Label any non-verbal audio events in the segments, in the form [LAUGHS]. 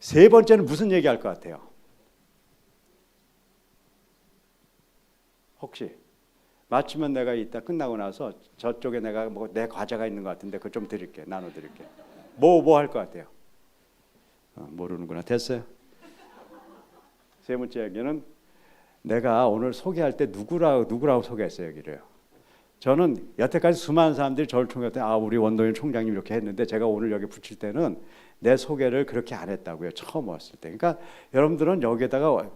세 번째는 무슨 얘기할 것 같아요? 혹시 마치면 내가 이따 끝나고 나서 저쪽에 내가 뭐 내 과자가 있는 것 같은데 그거 좀 드릴게 나눠 드릴게 뭐 뭐 할 것 같아요? 어, 모르는구나 됐어요. 세 번째 얘기는 내가 오늘 소개할 때 누구라고 누구라고 소개했어요 여기를. 저는 여태까지 수많은 사람들이 저를 통해 아 우리 원동현 총장님 이렇게 했는데 제가 오늘 여기 붙일 때는 내 소개를 그렇게 안 했다고요 처음 왔을 때. 그러니까 여러분들은 여기에다가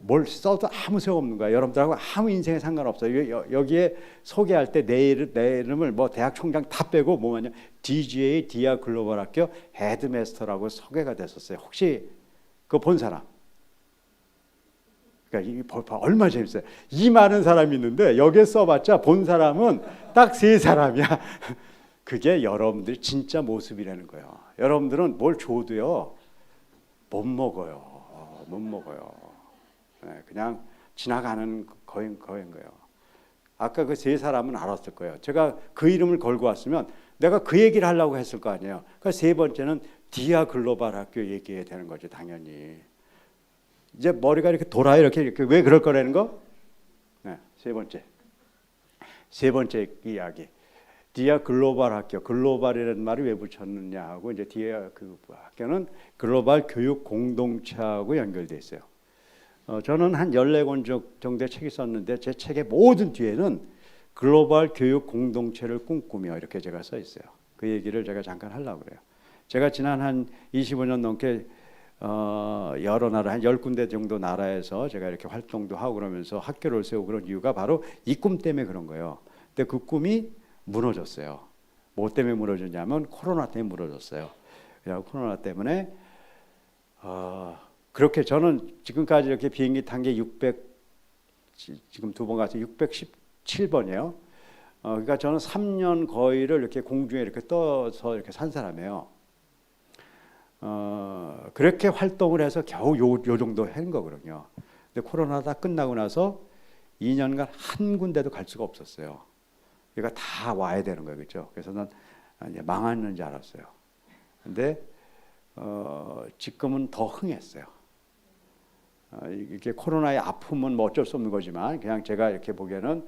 뭘 써도 아무 소용 없는 거야. 여러분들하고 아무 인생에 상관없어요. 여- 여기에 소개할 때 내 이름, 내 이름을 뭐 대학 총장 다 빼고 뭐냐 DGA 디아 글로벌 학교 헤드마스터라고 소개가 됐었어요. 혹시 그거 본 사람? 그러니까 이 얼마나 재밌어요. 이 많은 사람이 있는데 여기에 써봤자 본 사람은 딱 세 사람이야. [LAUGHS] 그게 여러분들이 진짜 모습이라는 거예요. 여러분들은 뭘 줘도요 못 먹어요. 못 먹어요. 네, 그냥 지나가는 거인 거인 거예요. 아까 그 세 사람은 알았을 거예요. 제가 그 이름을 걸고 왔으면 내가 그 얘기를 하려고 했을 거 아니에요. 그러니까 세 번째는 디아 글로벌 학교 얘기해야 되는 거죠, 당연히. 이제 머리가 이렇게 돌아요, 이렇게 이렇게 왜 그럴 거라는 거? 네, 세 번째. 세 번째 이야기. 디아 글로벌 학교, 글로벌이라는 말이 왜 붙였느냐 하고 이제 디아 그 학교는 글로벌 교육 공동체하고 연결돼 있어요. 어, 저는 한 14권 정도의 책이 썼는데 제 책의 모든 뒤에는 글로벌 교육 공동체를 꿈꾸며 이렇게 제가 써 있어요. 그 얘기를 제가 잠깐 하려고 그래요. 제가 지난 한 25년 넘게 어, 여러 나라 한 10군데 정도 나라에서 제가 이렇게 활동도 하고 그러면서 학교를 세우고 그런 이유가 바로 이 꿈 때문에 그런 거예요. 근데 그 꿈이 무너졌어요. 뭐 때문에 무너졌냐면 코로나 때문에 무너졌어요. 그냥 코로나 때문에 어, 그렇게 저는 지금까지 이렇게 비행기 탄 게 600 지- 지금 두 번 가서 617번이에요. 어, 그러니까 저는 3년 거의를 이렇게 공중에 이렇게 떠서 이렇게 산 사람이에요. 어, 그렇게 활동을 해서 겨우 요, 요 정도 한 거거든요. 근데 코로나 다 끝나고 나서 2년간 한 군데도 갈 수가 없었어요. 그러니까 다 와야 되는 거예요, 그렇죠? 그래서 난 이제 망하는 줄 알았어요. 근데 어, 지금은 더 흥했어요. 어, 이게 코로나의 아픔은 뭐 어쩔 수 없는 거지만 그냥 제가 이렇게 보기에는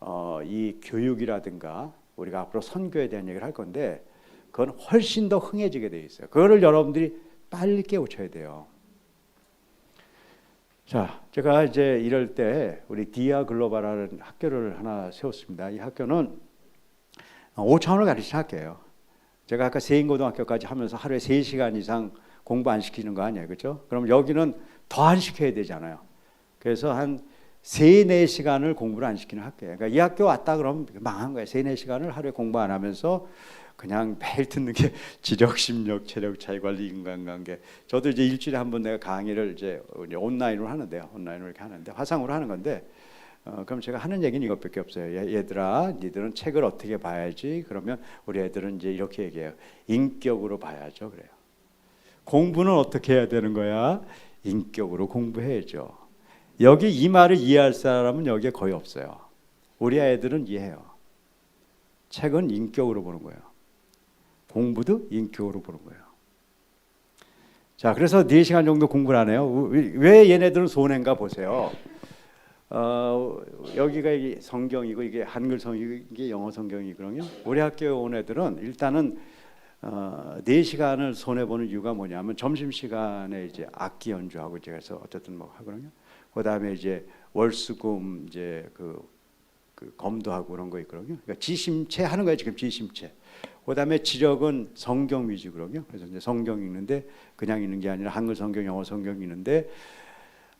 어, 이 교육이라든가 우리가 앞으로 선교에 대한 얘기를 할 건데 그건 훨씬 더 흥해지게 돼 있어요. 그거를 여러분들이 빨리 깨우쳐야 돼요. 자, 제가 이제 이럴 때 우리 디아 글로벌이라는 학교를 하나 세웠습니다. 이 학교는 5천 원을 가르치는 학교예요. 제가 아까 세인고등학교까지 하면서 하루에 3시간 이상 공부 안 시키는 거 아니에요. 그렇죠? 그럼 여기는 더 안 시켜야 되잖아요. 그래서 한 3, 4시간을 공부를 안 시키는 학교예요. 그러니까 이 학교 왔다 그러면 망한 거예요. 3, 4시간을 하루에 공부 안 하면서 그냥 매일 듣는 게 [LAUGHS] 지적, 심력, 체력, 자기관리, 인간관계. 저도 이제 일주일에 한 번 내가 강의를 이제 온라인으로 하는데요. 온라인으로 이렇게 하는데 화상으로 하는 건데 어, 그럼 제가 하는 얘기는 이것밖에 없어요. 얘, 얘들아, 니들은 책을 어떻게 봐야지? 그러면 우리 애들은 이제 이렇게 얘기해요. 인격으로 봐야죠. 그래요. 공부는 어떻게 해야 되는 거야? 인격으로 공부해야죠. 여기 이 말을 이해할 사람은 여기에 거의 없어요. 우리 아이들은 이해해요. 책은 인격으로 보는 거예요. 공부도 인격으로 보는 거예요. 자, 그래서 4시간 정도 공부를 하네요. 왜 얘네들은 손해인가 보세요. 어, 여기가 성경이고 이게 한글 성경이고 이게 영어 성경이거든요. 우리 학교에 온 애들은 일단은 어, 4시간을 손해 보는 이유가 뭐냐면 점심 시간에 이제 악기 연주하고 제가 해서 어쨌든 뭐 하거든요. 그 다음에 이제 월수금 이제 그, 그 검도 하고 그런 거 있거든요. 그러니까 지심체 하는 거예요, 지금 지심체. 그다음에 지력은 성경 위주거든요. 그래서 이제 성경 읽는데 그냥 읽는 게 아니라 한글 성경, 영어 성경 읽는데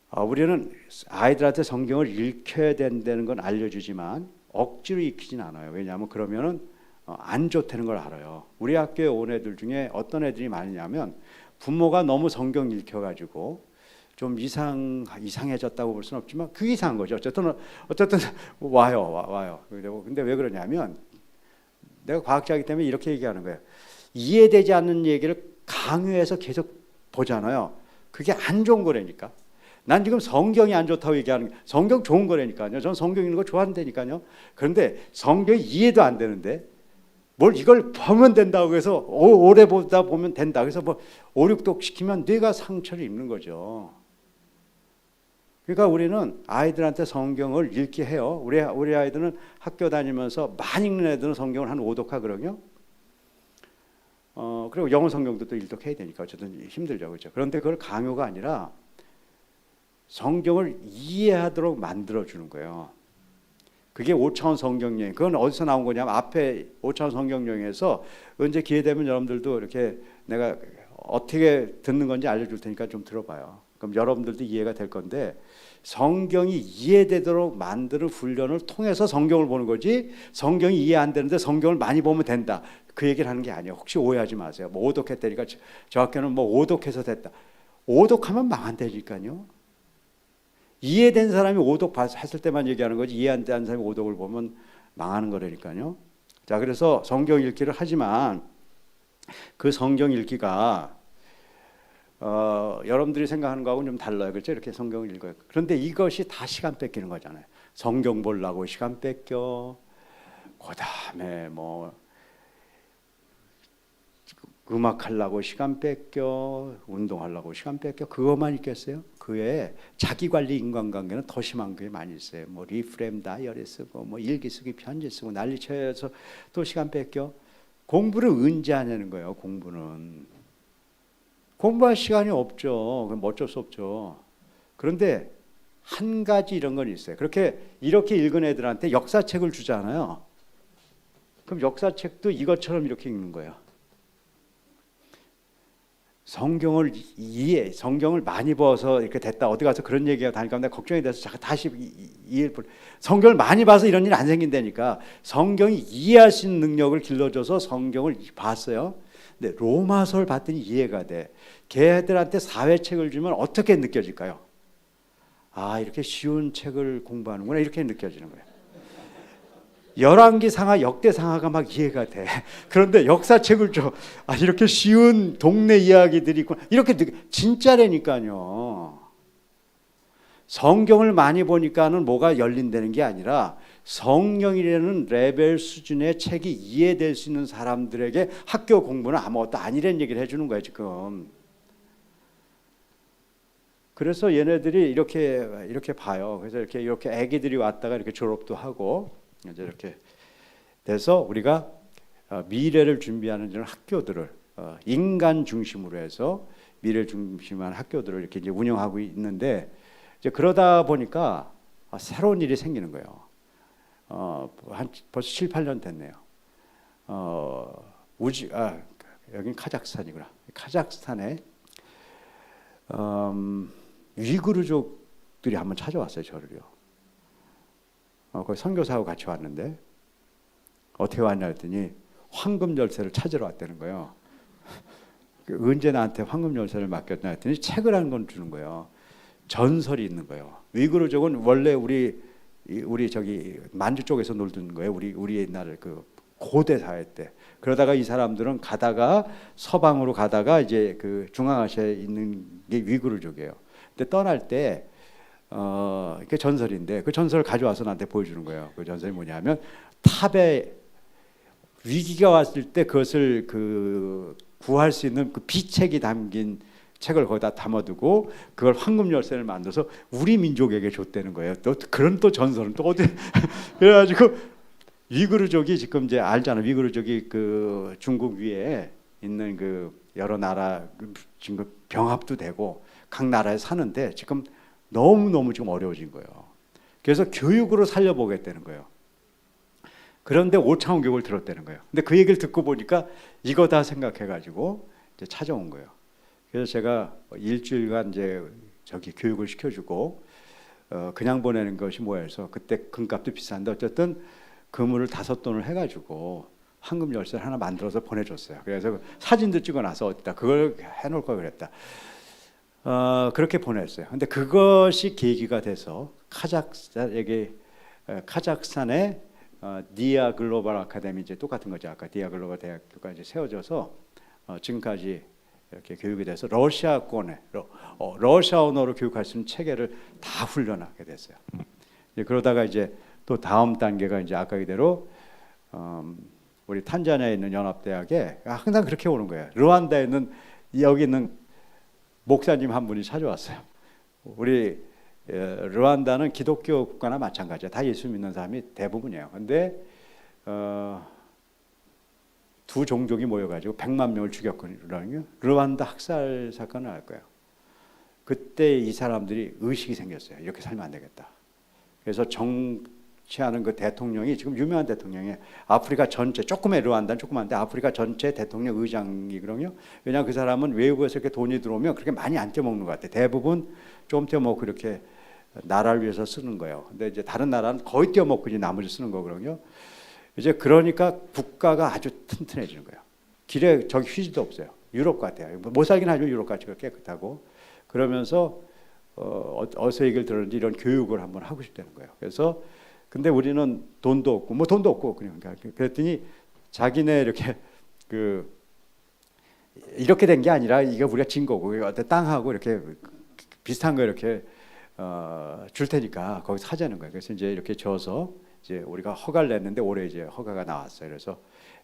어, 우리는 아이들한테 성경을 읽혀야 된다는 건 알려주지만 억지로 익히진 않아요. 왜냐하면 그러면은 어, 안 좋다는 걸 알아요. 우리 학교에 온 애들 중에 어떤 애들이 많으냐면 부모가 너무 성경 읽혀가지고 좀 이상 이상해졌다고 볼 수는 없지만 그 이상한 거죠. 어쨌든 어쨌든 와요, 와, 와요. 근데 왜 그러냐면 내가 과학자이기 때문에 이렇게 얘기하는 거예요. 이해되지 않는 얘기를 강요해서 계속 보잖아요. 그게 안 좋은 거라니까. 난 지금 성경이 안 좋다고 얘기하는 게 성경 좋은 거라니까요. 저는 성경 읽는 거 좋아한다니까요. 그런데 성경이 이해도 안 되는데 뭘 이걸 보면 된다고 해서 오- 오래 보다 보면 된다. 그래서 뭐 5, 6독 시키면 뇌가 상처를 입는 거죠. 그러니까 우리는 아이들한테 성경을 읽게 해요. 우리 우리 아이들은 학교 다니면서 많이 읽는 애들은 성경을 한 5독하거든요. 어 그리고 영어 성경도 또 일독해야 되니까 어쨌든 힘들죠, 그렇죠. 그런데 그걸 강요가 아니라 성경을 이해하도록 만들어 주는 거예요. 그게 5차원 성경여행. 그건 어디서 나온 거냐면 앞에 5차원 성경여행에서 언제 기회 되면 여러분들도 이렇게 내가 어떻게 듣는 건지 알려 줄 테니까 좀 들어봐요. 그럼 여러분들도 이해가 될 건데 성경이 이해되도록 만드는 훈련을 통해서 성경을 보는 거지 성경이 이해 안 되는데 성경을 많이 보면 된다. 그 얘기를 하는 게 아니에요. 혹시 오해하지 마세요. 뭐 오독했다니까 저, 저 학교는 뭐 오독해서 됐다. 오독하면 망한다니까요. 이해된 사람이 오독 봤- 했을 때만 얘기하는 거지 이해 안된 사람이 오독을 보면 망하는 거라니까요. 자 그래서 성경 읽기를 하지만 그 성경 읽기가 어, 여러분들이 생각하는 거하고는 좀 달라요. 그렇죠? 이렇게 성경을 읽어요. 그런데 이것이 다 시간 뺏기는 거잖아요. 성경 보려고 시간 뺏겨. 그 다음에 뭐 음악 하려고 시간 뺏겨, 운동하려고 시간 뺏겨, 그것만 있겠어요? 그에 자기 관리 인간관계는 더 심한 게 많이 있어요. 뭐 리프레임 다이어리 쓰고, 뭐 일기 쓰기 편지 쓰고 난리 쳐서 또 시간 뺏겨. 공부를 언제 하냐는 거예요. 공부는 공부할 시간이 없죠. 그럼 어쩔 수 없죠. 그런데 한 가지 이런 건 있어요. 그렇게 이렇게 읽은 애들한테 역사책을 주잖아요. 그럼 역사책도 이것처럼 이렇게 읽는 거예요. 성경을 이해, 성경을 많이 봐서 이렇게 됐다. 어디 가서 그런 얘기가 다니까 내가 걱정이 돼서 잠깐 다시 이해를 볼- 성경을 많이 봐서 이런 일 안 생긴다니까. 성경이 이해할 수 있는 능력을 길러줘서 성경을 봤어요. 근데 로마서를 봤더니 이해가 돼. 걔들한테 사회책을 주면 어떻게 느껴질까요? 아 이렇게 쉬운 책을 공부하는구나 이렇게 느껴지는 거예요. 열왕기 상하 역대 상하가 막 이해가 돼. 그런데 역사책을 줘. 아 이렇게 쉬운 동네 이야기들이 있구나. 이렇게 느- 진짜라니까요. 성경을 많이 보니까는 뭐가 열린다는 게 아니라 성령이라는 레벨 수준의 책이 이해될 수 있는 사람들에게 학교 공부는 아무것도 아니라는 얘기를 해주는 거예요 지금. 그래서 얘네들이 이렇게 이렇게 봐요. 그래서 이렇게 이렇게 아기들이 왔다가 이렇게 졸업도 하고 이제 이렇게 돼서 우리가 어, 미래를 준비하는 이런 학교들을 어, 인간 중심으로 해서 미래를 중심한 학교들을 이렇게 이제 운영하고 있는데 이제 그러다 보니까 아, 새로운 일이 생기는 거예요. 어, 한 벌써 7, 8년 됐네요. 어, 우지 아 여긴 카자흐스탄이구나. 카자흐스탄에 음, 위구르족들이 한번 찾아왔어요 저를요. 어, 거기 선교사하고 같이 왔는데 어떻게 왔냐 했더니 황금 열쇠를 찾으러 왔다는 거예요. [LAUGHS] 그 언제 나한테 황금 열쇠를 맡겼냐 했더니 책을 한 권 주는 거예요. 전설이 있는 거예요. 위구르족은 원래 우리 이- 우리 저기 만주 쪽에서 놀던 거예요. 우리 우리 옛날 그 고대 사회 때. 그러다가 이 사람들은 가다가 서방으로 가다가 이제 그 중앙아시아에 있는 게 위구르족이에요. 근데 떠날 때 어, 이게 전설인데 그 전설을 가져와서 나한테 보여주는 거예요. 그 전설이 뭐냐면 탑에 위기가 왔을 때 그것을 그 구할 수 있는 그 비책이 담긴 책을 거기다 담아두고 그걸 황금 열쇠를 만들어서 우리 민족에게 줬다는 거예요. 또 그런 또 전설은 또 어디 [LAUGHS] 그래가지고 위구르족이 지금 이제 알잖아. 위구르족이 그 중국 위에 있는 그 여러 나라 그 지금 그 병합도 되고 각 나라에 사는데 지금 너무 너무 지금 어려워진 거예요. 그래서 교육으로 살려보겠다는 거예요. 그런데 5차원 교육을 들었다는 거예요. 근데 그 얘기를 듣고 보니까 이거다 생각해가지고 이제 찾아온 거예요. 그래서 제가 일주일간 이제 저기 교육을 시켜주고 어 그냥 보내는 것이 뭐야 해서 그때 금값도 비싼데 어쨌든 그물을 다섯 돈을 해가지고 황금 열쇠를 하나 만들어서 보내줬어요. 그래서 사진도 찍어놔서 어디다 그걸 해놓을 걸 그랬다. 어, 그렇게 보냈어요. 근데 그것이 계기가 돼서 카자흐스탄에게 에, 카자흐스탄의 어, 디아 글로벌 아카데미 이제 똑같은 거죠. 아까 디아 글로벌 대학교가 이제 세워져서 어, 지금까지 이렇게 교육이 돼서 러시아권에 러, 어, 러시아 언어로 교육할 수 있는 체계를 다 훈련하게 됐어요. 이제 그러다가 이제 또 다음 단계가 이제 아까 그대로 음, 우리 탄자니아에 있는 연합대학에 항상 그렇게 오는 거예요. 르완다에 있는 여기 있는 목사님 한 분이 찾아왔어요. 우리 에, 르완다는 기독교 국가나 마찬가지야. 다 예수 믿는 사람이 대부분이에요. 근데 어, 두 종족이 모여가지고 100만 명을 죽였거든요. 르완다 학살 사건을 알 거예요. 그때 이 사람들이 의식이 생겼어요. 이렇게 살면 안 되겠다. 그래서 정치하는 그 대통령이 지금 유명한 대통령이 아프리카 전체 조금의 르완다는 조그만데 아프리카 전체 대통령 의장이거든요. 왜냐 그 사람은 외국에서 이렇게 돈이 들어오면 그렇게 많이 안 떼먹는 것 같아. 대부분 좀 떼먹고 이렇게 나라를 위해서 쓰는 거예요. 근데 이제 다른 나라는 거의 떼먹고 이제 나머지 쓰는 거거든요. 이제 그러니까 국가가 아주 튼튼해지는 거예요. 길에 저기 휴지도 없어요. 유럽 같아요. 못 살긴 하죠. 유럽 같이 깨끗하고 그러면서 어, 어디서 얘기를 들었는지 이런 교육을 한번 하고 싶다는 거예요. 그래서 근데 우리는 돈도 없고 뭐 돈도 없고 그냥 그랬더니 자기네 이렇게 [LAUGHS] 그 이렇게 된 게 아니라 이게 우리가 진 거고 어떤 땅하고 이렇게 비슷한 거 이렇게 어, 줄 테니까 거기서 하자는 거예요. 그래서 이제 이렇게 줘서 이제 우리가 허가를 냈는데 올해 이제 허가가 나왔어요. 그래서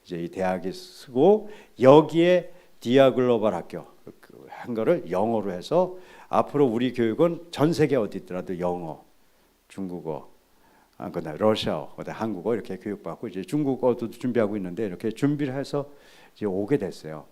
이제 이 대학이 쓰고 여기에 디아 글로벌 학교 그한 거를 영어로 해서 앞으로 우리 교육은 전 세계 어디 있더라도 영어, 중국어, 아, 그다음 러시아어, 그다음 한국어 이렇게 교육받고 이제 중국어도 준비하고 있는데 이렇게 준비를 해서 이제 오게 됐어요.